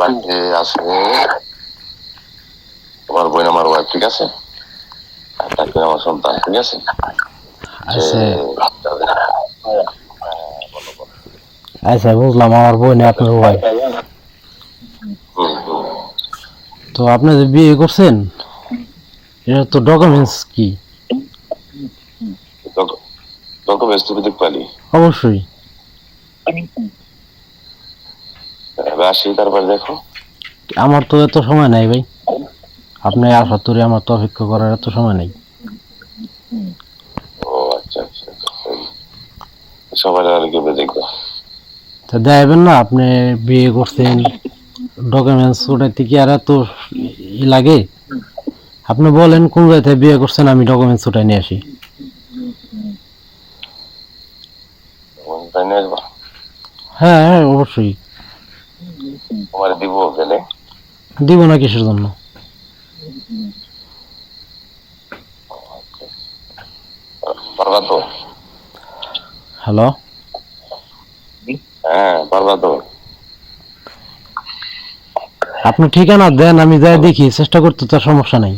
বাড়িতে আছে। তোমার বোন আমার ওয়াইফ ঠিক আছে? আর তাকে আমার সন্তান ঠিক আছে? আচ্ছা। তাদের- আচ্ছা বুঝলাম আমার বোন আপনার ওয়াইফ। তো আপনি যে বিয়ে করছেন এটা তো ডকুমেন্টস কি? ডকুমেন্টস তুমি দেখতে পালি অবশ্যই। এবার আসি তারপরে দেখো। আমার তো এত সময় নাই ভাই। আপনি আসা তোরে আমার তো অপেক্ষা করার এত সময় নেই। ও আচ্ছা আচ্ছা আচ্ছা। সবাই আর কেবে দেখব। তা দেখাবেন না আপনি বিয়ে করছেন ডকুমেন্টস ওটাতে কি আর এত ই লাগে? আপনি বলেন কোন জায়গায় বিয়ে করছেন আমি ডকুমেন্টস ওটাই নিয়ে আসি। হ্যাঁ হ্যাঁ অবশ্যই। তোমার দিব গেলে দিব না কিসের জন্য? পারবা তো? হ্যালো? হ্যাঁ পারবা তো। আপনি ঠিকানা দেন আমি যাই দেখি চেষ্টা করতে তার সমস্যা নাই।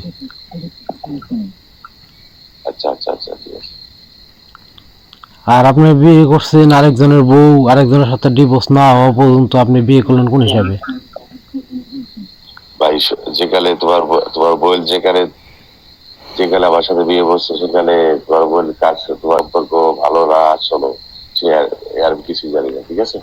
আচ্ছা আচ্ছা আচ্ছা ঠিক আছে আর আপনি বিয়ে করছেন আরেকজনের বউ আরেকজনের সাথে ডিভোর্স না হওয়া পর্যন্ত আপনি বিয়ে করলেন কোন হিসাবে? ভাই যেখানে তোমার তোমার বইল যেখানে যেকালে আমার সাথে বিয়ে বসছে সেখানে তোমার বইল কাজ তোমার সম্পর্ক ভালো না, চলো। সে আর এ আর কিছু জানি না, ঠিক আছে?